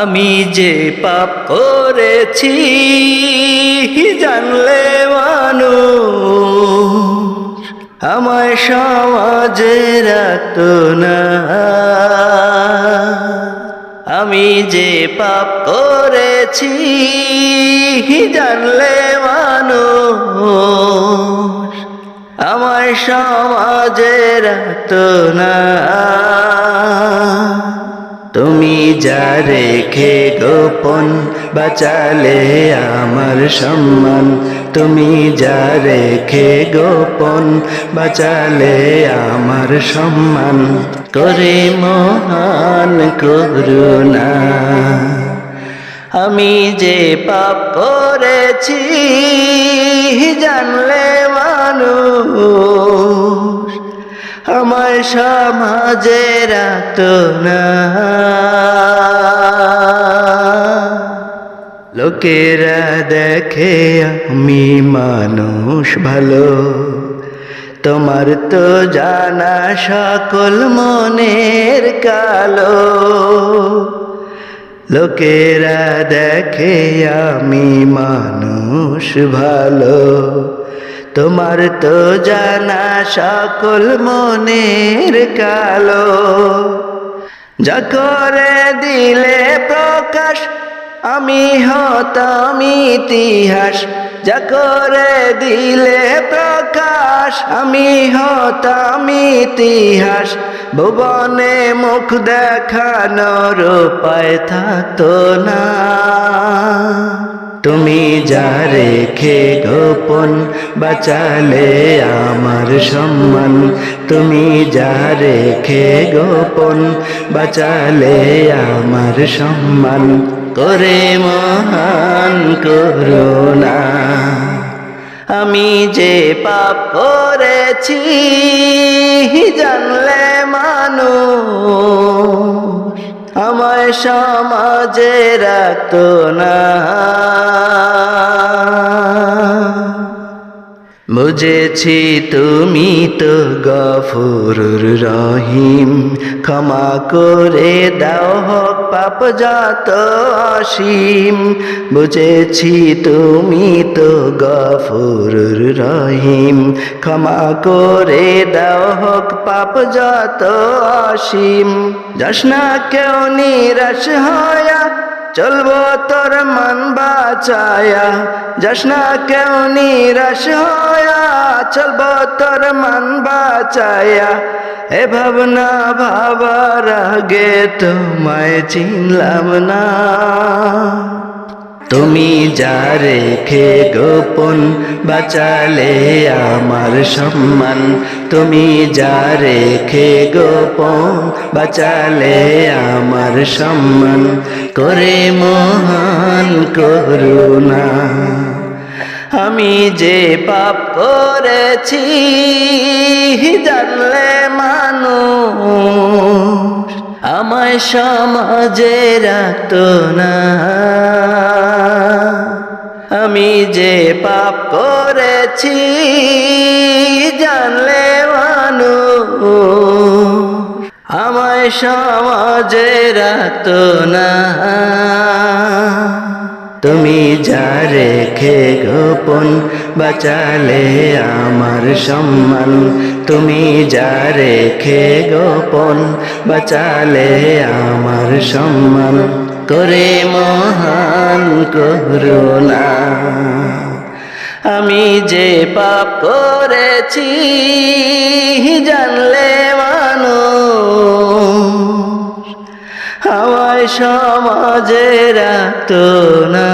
আমি যে পাপ করেছি জানলে মানুষ। আমায় সমাজে রাখত না। আমি যে পাপ করেছি জানলে মানুষ। আমার সমাজে রাখত না। তুমি যা রেখে গোপন বাঁচালে আমার সম্মান। তুমি যা রেখে গোপন বাঁচালে আমার সম্মান। করে মহান করুণা। আমি যে পাপ করেছি, জানলে মানুষ আমার সমাজে রাখত না। লোকেরা দেখে আমি মানুষ ভালো। তোমার তো জানা সকল মনের কালো। লোকেরা দেখে আমি মানুষ ভালো। তোমার তো জানা সকল মনের কালো। যা দিলে প্রকাশ, আমি হতাম ইতিহাস। যা দিলে প্রকাশ, আমি হতাম ইতিহাস। ভুবনে মুখ দেখানোর উপায় থাকতো না। তুমি যা রেখে গোপন বাঁচালে আমার সম্মান। তুমি যা রেখে গোপন বাঁচালে আমার সম্মান। করে মহান করুণা, আমি যে পাপ করেছি, জানলে মানুষ আমায় সমাজে রাখত না। বুঝেছি তুমি তো গফুরুর রহিম। ক্ষমা করে দাও হক পাপ যত অসীম। বুঝেছি তুমি তো গফুরুর রহিম। ক্ষমা করে দাও হক পাপ যত অসীম। যাস না কেউ নিরাশ হয়া, চলবো তোর মন বাঁচায়া। যাস না কেউ নিরাশ হয়া চলবো তোর মন বাঁচায়া, এ ভাবনা ভাবার আগে তোমায় চিনলাম না। তুমি যা রেখে গোপন বাঁচালে আমার সম্মান, তুমি যা রেখে গোপন বাঁচালে আমার সম্মান, করে মহান করুণা। আমি যে পাপ করেছি জানলে মানুষ আমায় সমাজে রাখত না। আমি যে পাপ করেছি জানলে মানুষ আমায় সমাজে রাখত না। তুমি যা রেখে গোপন বাঁচালে আমার সম্মান। তুমি যা রেখে গোপন বাঁচালে আমার সম্মান। করে মহান করুণা, আমি যে পাপ করেছি, জানলে মানুষ হাওয়ায় সমাজের তো না